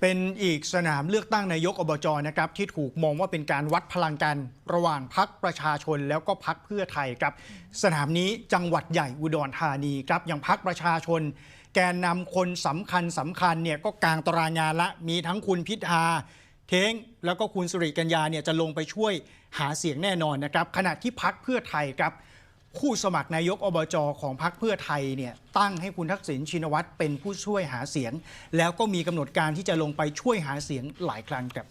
เป็นอีกสนามเลือกตั้งนายกอบจนะครับที่ถูกมองว่าเป็นการวัดพลังกันระหว่างพักประชาชนแล้วก็พักเพื่อไทยครับ สนามนี้จังหวัดใหญ่อุดรธานีครับอย่างพักประชาชน แกนนำคนสำคัญสำคัญเนี่ยก็กลางตารางงานละมีทั้งคุณพิธาเท้งแล้วก็คุณสุริกัญญาเนี่ยจะลงไปช่วยหาเสียงแน่นอนนะครับขณะที่พักเพื่อไทยครับ ผู้สมัครนายกอบจของพรรคเพื่อไทยเนี่ยตั้งให้คุณทักษิณชินวัตรเป็นผู้ช่วยหาเสียง แล้วก็มีกำหนดการที่จะลงไปช่วยหาเสียงหลายครั้งครับ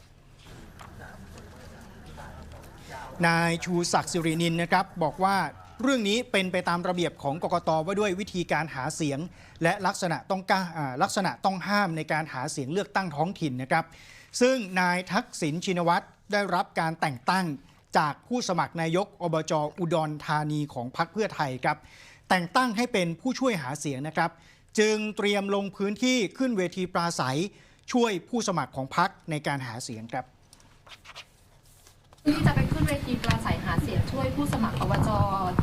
นายชูศักดิ์สิรินินนะครับบอกว่าเรื่องนี้เป็นไปตามระเบียบของกกตว่าด้วยวิธีการหาเสียง และลักษณะต้องกล้าลักษณะต้องห้ามในการหาเสียงเลือกตั้งท้องถิ่นนะครับ ซึ่งนายทักษิณชินวัตรได้รับการแต่งตั้ง จากผู้สมัครนายกอบจอุดรธานีของพรรคเพื่อไทยครับ แต่งตั้งให้เป็นผู้ช่วยหาเสียงนะครับ จึงเตรียมลงพื้นที่ขึ้นเวทีปราศัย ช่วยผู้สมัครของพรรคในการหาเสียงครับที่จะไปขึ้นเวทีปราศัยหาเสียงช่วยผู้สมัครอบจ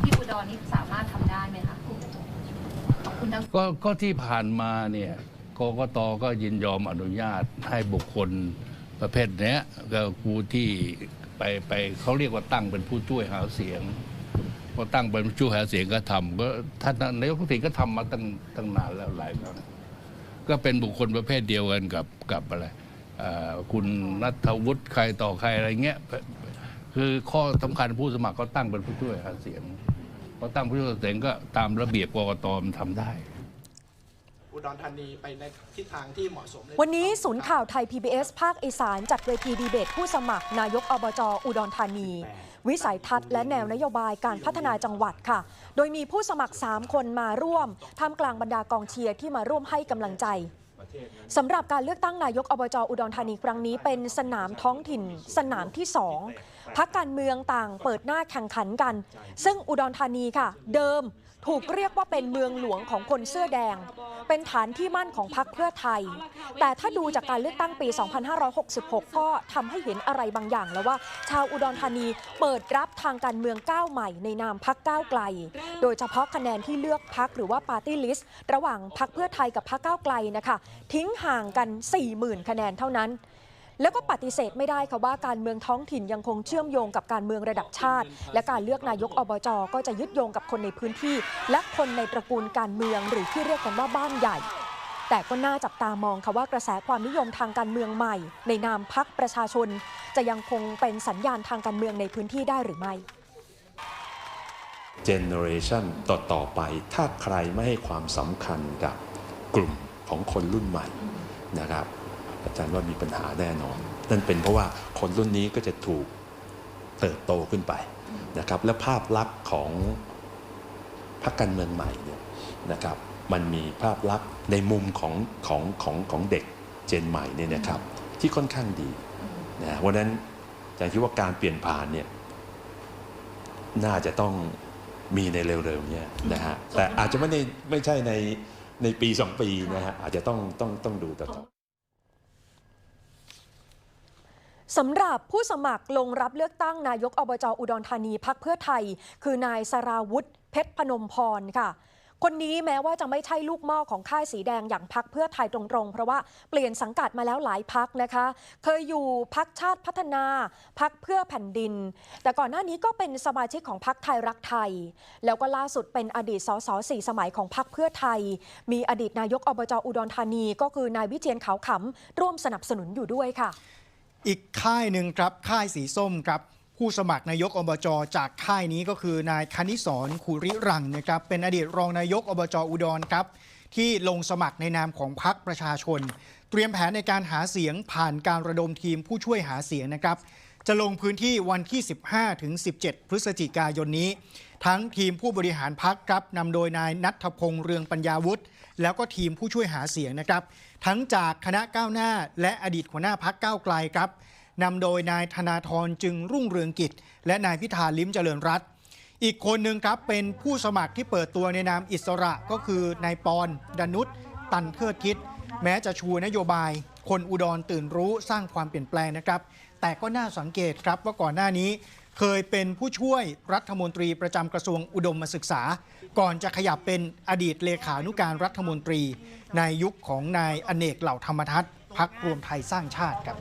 ที่อุดรนี่สามารถทำได้ไหมคะขอบคุณทั้งก็ก็ที่ผ่านมาเนี่ยกกตก็ยินยอมอนุญาตให้บุคคลประเภทเนี้ยก็ผู้ที่ ไปไปเขาเรียกว่าตั้งเป็นผู้ช่วยหาเสียงพอตั้งเป็นผู้ช่วยหาเสียงก็ทำก็ท่านนายกทักษิณก็ทำมาตั้งตั้งนานแล้วหลายครั้งก็เป็นบุคคลประเภทเดียวกันกับกับอะไรคุณนัทวุฒิใครต่อใครอะไรเงี้ยคือข้อสำคัญผู้สมัครก็ตั้งเป็นผู้ช่วยหาเสียงพอตั้งผู้ช่วยหาเสียงก็ตามระเบียบกรกตมันทำได้ ดรธานีไปในทิศทางที่เหมาะสมเลยวันนี้ศูนย์ข่าวไทย PBS ภาคอีสานจัดเวทีดีเบตผู้สมัคร นายกอบจอุดรธานี วิสัยทัศน์และแนวนโยบายการพัฒนาจังหวัดค่ะ โดยมีผู้สมัคร 3 คนมาร่วมท่ามกลางบรรดากองเชียร์ที่มาร่วมให้กำลังใจ สำหรับการเลือกตั้งนายกอบจอุดรธานีครั้งนี้เป็นสนามท้องถิ่น สนามที่2พักการเมืองต่างเปิดหน้าแข่งขันกัน ซึ่งอุดรธานีค่ะ เดิมถูกเรียกว่าเป็นเมืองหลวงของคนเสื้อแดง เป็นฐานที่มั่นของพรรคเพื่อไทย แต่ถ้าดูจากการเลือกตั้งปี 2566 ก็ทำให้เห็นอะไรบางอย่างแล้วว่า ชาวอุดรธานีเปิดรับทางการเมืองก้าวใหม่ในนามพักก้าวไกล โดยเฉพาะคะแนนที่เลือกพักหรือว่าปาร์ตี้ลิสต์ระหว่างพักเพื่อไทยกับพักก้าวไกลนะคะทิ้งห่างกัน 40,000 คะแนนเท่านั้น แล้วก็ปฏิเสธไม่ได้ค่ะว่าการเมืองท้องถิ่นยังคงเชื่อมโยงกับการเมืองระดับชาติ และการเลือกนายกอบจก็จะยึดโยงกับคนในพื้นที่ และคนในตระกูลการเมืองหรือที่เรียกกันว่าบ้านใหญ่แต่ก็น่าจับตามองค่ะว่ากระแสความนิยมทางการเมืองใหม่ ในนามพักประชาชน จะยังคงเป็นสัญญาณทางการเมืองในพื้นที่ได้หรือไม่ เจเนอเรชันต่อต่อๆไป ถ้าใครไม่ให้ความสำคัญกับกลุ่ม ของคนรุ่นใหม่นะครับอาจารย์ว่ามีปัญหาแน่นอน นั่นเป็นเพราะว่าคนรุ่นนี้ก็จะถูกเติบโตขึ้นไปนะครับ และภาพลักษณ์ของพรรคการเมืองใหม่เนี่ยนะครับ มันมีภาพลักษณ์ในมุมของของของของเด็กเจนใหม่เนี่ยนะครับ ที่ค่อนข้างดีนะเพราะฉะนั้นอาจารย์คิดว่าการเปลี่ยนผ่านเนี่ยน่าจะต้องมีในเร็วๆเนี้นะฮะแต่อาจจะไม่ในไม่ใช่ใน ในปีสองปีนะฮะอาจจะต้องต้องต้องดูต่อสำหรับผู้สมัครลงรับเลือกตั้งนายกอบจอุดรธานีพักเพื่อไทย คือนายสราวุฒิเพชรพนมพรค่ะ คนนี้แม้ว่าจะไม่ใช่ลูกหม้อของค่ายสีแดงอย่างพักเพื่อไทยตรงๆ เพราะว่าเปลี่ยนสังกัดมาแล้วหลายพักนะคะ เคยอยู่พักชาติพัฒนาพักเพื่อแผ่นดิน แต่ก่อนหน้านี้ก็เป็นสมาชิกของพักไทยรักไทย แล้วก็ล่าสุดเป็นอดีตสสสี่สมัยของพักเพื่อไทย มีอดีตนายกอบจอุดรธานี ก็คือนายวิเชียนขาวขำร่วมสนับสนุนอยู่ด้วยค่ะ อีกค่ายหนึ่งครับค่ายสีส้มครับ ผู้สมัครนายกอบจจากค่ายนี้ก็คือนายคณิศรขุริรังนะครับ เป็นอดีตรองนายกอบจอุดรครับ ที่ลงสมัครในนามของพรรคประชาชน เตรียมแผนในการหาเสียงผ่านการระดมทีมผู้ช่วยหาเสียงนะครับ จะลงพื้นที่วันที่ 15 ถึง 17 พฤศจิกายนนี้ ทั้งทีมผู้บริหารพักคครับนำโดยนายนัทพงษ์เรืองปัญญาวุฒิแล้วก็ทีมผู้ช่วยหาเสียงนะครับ ทั้งจากคณะก้าวหน้า และอดีตหัวหน้าพักก้าวไกลครับ นำโดยนายธนาธรจึงรุ่งเรืองกิจ และนายพิธาลิ้มเจริญรัตอีกคนหนึ่งครับเป็นผู้สมัครที่เปิดตัวในนามอิสระก็คือนายปอนดนุษตันเทิดคิด แม้จะชูนโยบาย คนอุดรตื่นรู้สร้างความเปลี่ยนแปลงนะครับ แต่ก็น่าสังเกตครับว่าก่อนหน้านี้เคยเป็นผู้ช่วยรัฐมนตรีประจำกระทรวงอุดมศึกษา ก่อนจะขยับเป็นอดีตเลขานุการรัฐมนตรี ในยุคของนายอเนกเหล่าธรรมทัศน์พักรวมไทยสร้างชาติครับ